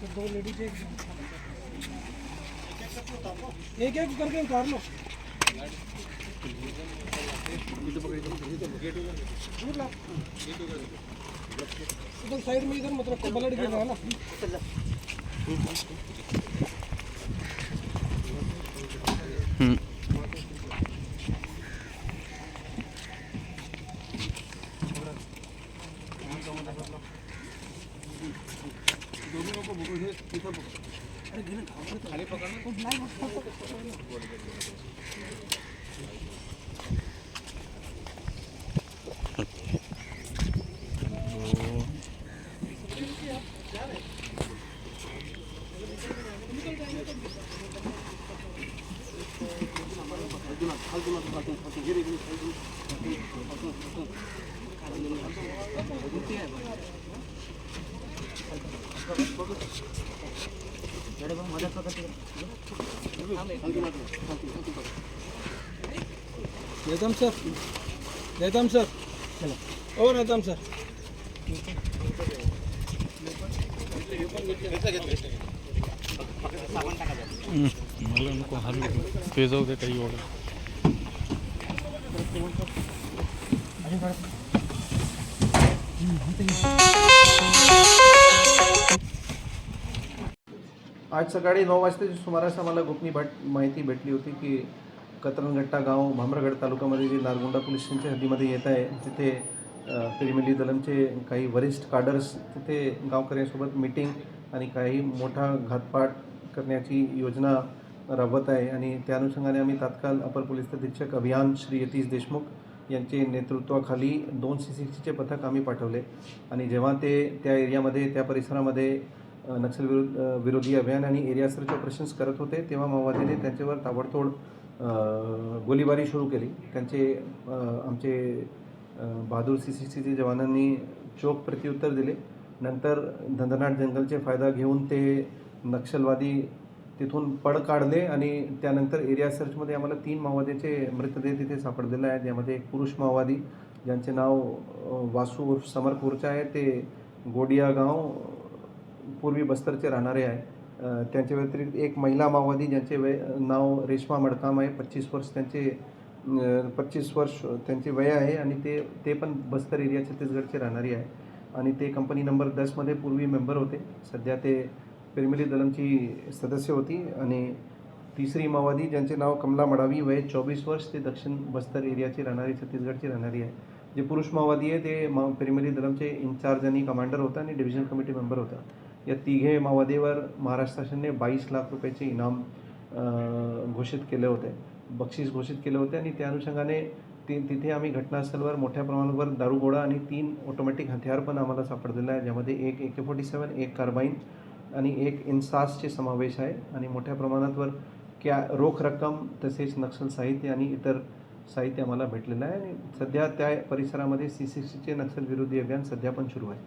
दो ladies एक एक एक करके उतार लो। इधर साइड में इधर मत रखो, ब्लड गिर रहा है ना। ह ा ह ा ह ा Thank you. Netam sir Netam sir. O, Netam sir. मला नको हलू ते जाऊ दे काही एवढं आज सकाळी नऊ वाजताच्या सुमारास आम्हाला गोपनीय भट माहिती भेटली होती की कतरणगट्टा गाव भामरगड तालुक्यामध्ये जे नारगुंडा पोलीस स्टेशनच्या हद्दीमध्ये येत आहे तिथे अ, दलमचे काही वरिष्ठ काडर्स तिथे गावकऱ्यांसोबत मिटिंग आणि काही मोठा घातपात करण्याची योजना राबवत आहे आणि त्या अनुषंगाने आम्ही तात्काळ अपर पोलीस अधीक्षक अभियान श्री यतीश देशमुख यांचे नेतृत्वाखाली दोन सी सी सीचे पथक आम्ही पाठवले. आणि जेव्हा ते त्या एरियामध्ये त्या परिसरामध्ये नक्षलविरोध नक्षल विरोधी अभियान आणि एरिया सर्च ऑपरेशन्स करत होते. तेव्हा माओवादीने त्यांच्यावर ताबडतोड गोलीबारी गोळीबारी सुरू केली. त्यांचे आमचे बहादूर सी सी सीचे जवानांनी चोख प्रत्युत्तर दिले. नंतर धंदनाट जंगलचे फायदा घेऊन ते नक्षलवादी तिथून पळ काढले आणि त्यानंतर एरिया सर्चमध्ये आम्हाला तीन माओवाद्याचे मृतदेह तिथे सापडलेले आहेत. यामध्ये एक पुरुष माओवादी ज्यांचे नाव वासू समरपूरचे आहे. ते गोडिया गाव पूर्वी बस्तरचे राहणारे आहे. त्यांच्या व्यतिरिक्त एक महिला माओवादी ज्यांचे वय नाव रेश्मा मडकाम आहे. पच्चीस वर्ष त्यांचे पच्चीस वर्ष त्यांचे वय आहे आणि ते ते पण बस्तर एरिया छत्तीसगडचे राहणारी आहे. आणि ते कंपनी नंबर दसमध्ये पूर्वी मेंबर होते. सध्या ते पिरमिली दलमची सदस्य होती. आणि तिसरी माओवादी ज्यांचे नाव कमला मडावी वय चोवीस वर्ष ते दक्षिण बस्तर एरियाची राहणारी छत्तीसगडची राहणारी आहे. जे पुरुष माओवादी आहे ते मा पिरमिली दलमचे इन्चार्ज आणि कमांडर होता आणि डिव्हिजन कमिटी मेंबर होता. या तिघे माओवादीवर महाराष्ट्र शासनाने बावीस लाख रुपयाचे इनाम घोषित केले होते. बक्षीस घोषित केले होते आणि त्या अनुषंगाने ति तिथे आम्ही घटनास्थळावर मोठ्या प्रमाणावर दारुगोळा आणि तीन ऑटोमॅटिक हथियार पण आम्हाला सापडलेलं आहे. ज्यामध्ये एक ए के फोर्टी सेवन एक कार्बाईन आणि एक इन्सासचे समावेश आहे. आणि मोठ्या प्रमाणातवर क्या रोख रक्कम तसेच नक्षल साहित्य आणि इतर साहित्य आम्हाला भेटलेलं आहे. आणि सध्या त्या परिसरामध्ये सी सी सीचे नक्षल विरोधी अभियान सध्या पण सुरू आहे.